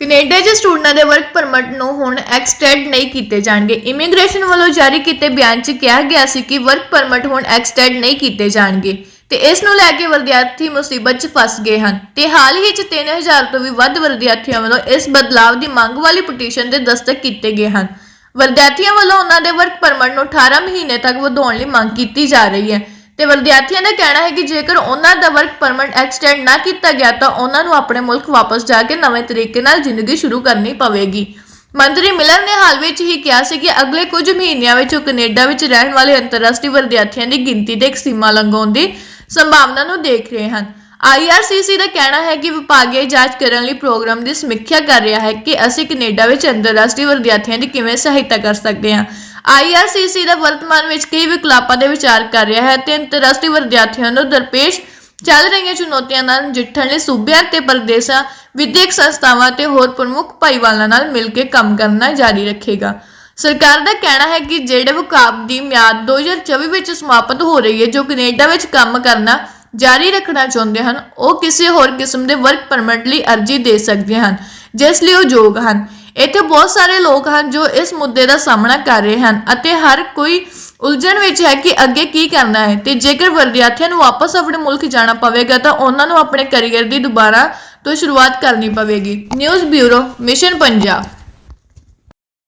Canada 'ਚ ਸਟੂਡੈਂਟਾਂ ਦੇ work permit ਨੂੰ ਹੁਣ ਐਕਸਟੈਂਡ ਨਹੀਂ ਕੀਤੇ ਜਾਣਗੇ। ਇਮੀਗ੍ਰੇਸ਼ਨ ਵੱਲੋਂ ਜਾਰੀ ਕੀਤੇ ਬਿਆਨ 'ਚ ਕਿਹਾ ਗਿਆ ਸੀ ਕਿ ਵਰਕ ਪਰਮਿਟ ਹੁਣ ਐਕਸਟੈਂਡ ਨਹੀਂ ਕੀਤੇ ਜਾਣਗੇ ਤੇ ਇਸ ਨੂੰ ਲੈ ਕੇ ਵਿਦਿਆਰਥੀ ਮੁਸੀਬਤ 'ਚ ਫਸ ਗਏ ਹਨ। ਤੇ ਹਾਲ ਹੀ 'ਚ 3000 ਤੋਂ ਵੀ ਵੱਧ ਵਿਦਿਆਰਥੀਆਂ ਵੱਲੋਂ ਇਸ ਬਦਲਾਵ ਦੀ ਮੰਗ ਵਾਲੀ ਪਟੀਸ਼ਨ ਦੇ ਦਸਤਖਤ ਕੀਤੇ ਗਏ ਹਨ। ਵਿਦਿਆਰਥੀਆਂ ਵੱਲੋਂ ਉਹਨਾਂ ਦੇ ਵਰਕ ਪਰਮਿਟ ਨੂੰ 18 ਮਹੀਨੇ ਤੱਕ ਵਧਾਉਣ ਲਈ ਮੰਗ ਕੀਤੀ ਜਾ ਰਹੀ ਹੈ। ਤੇ ਵਿਦਿਆਰਥੀਆਂ ਦਾ ਕਹਿਣਾ ਹੈ ਕਿ ਜੇਕਰ ਉਹਨਾਂ ਦਾ ਵਰਕ ਪਰਮਿਟ ਐਕਸਟੈਂਡ ਨਾ ਕੀਤਾ ਗਿਆ ਤਾਂ ਉਹਨਾਂ ਨੂੰ ਆਪਣੇ ਮੁਲਕ ਵਾਪਸ ਜਾ ਕੇ ਨਵੇਂ ਤਰੀਕੇ ਨਾਲ ਜ਼ਿੰਦਗੀ ਸ਼ੁਰੂ ਕਰਨੀ ਪਵੇਗੀ। ਮੰਤਰੀ ਮਿਲਰ ਨੇ ਹਾਲ ਵਿੱਚ ਹੀ ਕਿਹਾ ਸੀ ਕਿ ਅਗਲੇ ਕੁਝ ਮਹੀਨਿਆਂ ਵਿੱਚ ਉਹ ਕੈਨੇਡਾ ਵਿੱਚ ਰਹਿਣ ਵਾਲੇ ਅੰਤਰਰਾਸ਼ਟਰੀ ਵਿਦਿਆਰਥੀਆਂ ਦੀ ਗਿਣਤੀ ਦੇ ਇੱਕ ਸੀਮਾ ਲੰਘਾਉਣ ਦੀ ਸੰਭਾਵਨਾ ਨੂੰ ਦੇਖ ਰਹੇ ਹਨ। IRCC ਦਾ ਕਹਿਣਾ ਹੈ ਕਿ ਵਿਭਾਗ ਇਹ ਜਾਂਚ ਕਰਨ ਲਈ ਪ੍ਰੋਗਰਾਮ ਦੀ ਸਮੀਖਿਆ ਕਰ ਰਿਹਾ ਹੈ ਕਿ ਅਸੀਂ ਕੈਨੇਡਾ ਵਿੱਚ ਅੰਤਰਰਾਸ਼ਟਰੀ ਵਿਦਿਆਰਥੀਆਂ ਦੀ ਕਿਵੇਂ ਸਹਾਇਤਾ ਕਰ ਸਕਦੇ ਹਾਂ। IRCC ਦਾ ਵਰਤਮਾਨ ਵਿੱਚ ਕਈ ਵਿਕਲਪਾਂ ਦੇ ਵਿਚਾਰ ਕਰ ਰਿਹਾ ਹੈ। ਤੇ ਅੰਤਰਰਾਸ਼ਟਰੀ ਵਿਦਿਆਰਥੀਆਂ ਨੂੰ ਦਰਪੇਸ਼ ਚੱਲ ਰਹੀਆਂ ਚੁਣੌਤੀਆਂ ਨਾਲ ਨਜਿੱਠਣ ਲਈ ਸੂਬਿਆਂ ਤੇ ਪ੍ਰਦੇਸ਼ਾਂ, ਵਿਦਿਅਕ ਸੰਸਥਾਵਾਂ ਤੇ ਹੋਰ ਪ੍ਰਮੁੱਖ ਭਾਈਵਾਲਾਂ ਨਾਲ ਮਿਲ ਕੇ ਕੰਮ ਕਰਨਾ ਜਾਰੀ ਰੱਖੇਗਾ। ਸਰਕਾਰ ਦਾ ਕਹਿਣਾ ਹੈ ਕਿ ਜਿਹੜੇ ਵਕਾਬ ਦੀ ਮਿਆਦ 2024 ਵਿੱਚ ਸਮਾਪਤ ਹੋ ਰਹੀ ਹੈ, ਜੋ ਕੈਨੇਡਾ ਵਿੱਚ ਕੰਮ ਕਰਨਾ ਜਾਰੀ ਰੱਖਣਾ ਚਾਹੁੰਦੇ ਹਨ, ਉਹ ਕਿਸੇ ਹੋਰ ਕਿਸਮ ਦੇ ਵਰਕ ਪਰਮਿਟ ਲਈ ਅਰਜ਼ੀ ਦੇ ਸਕਦੇ ਹਨ, ਜਿਸ ਲਈ ਉਹ ਯੋਗ ਹਨ। ਇੱਥੇ ਬਹੁਤ ਸਾਰੇ ਲੋਕ ਹਨ ਜੋ ਇਸ ਮੁੱਦੇ ਦਾ ਸਾਹਮਣਾ ਕਰ ਰਹੇ ਹਨ ਅਤੇ ਹਰ ਕੋਈ ਉਲਝਣ ਵਿੱਚ ਹੈ ਕਿ ਅੱਗੇ ਕੀ ਕਰਨਾ ਹੈ ਤੇ ਜੇਕਰ ਵਿਦਿਆਰਥੀਆਂ ਨੂੰ ਵਾਪਸ ਆਪਣੇ ਮੁਲਕ ਜਾਣਾ ਪਵੇਗਾ ਤਾਂ ਉਹਨਾਂ ਨੂੰ ਆਪਣੇ ਕੈਰੀਅਰ ਦੀ ਦੁਬਾਰਾ ਤੋਂ ਸ਼ੁਰੂਆਤ ਕਰਨੀ ਪਵੇਗੀ। News bureau, mission Punjab.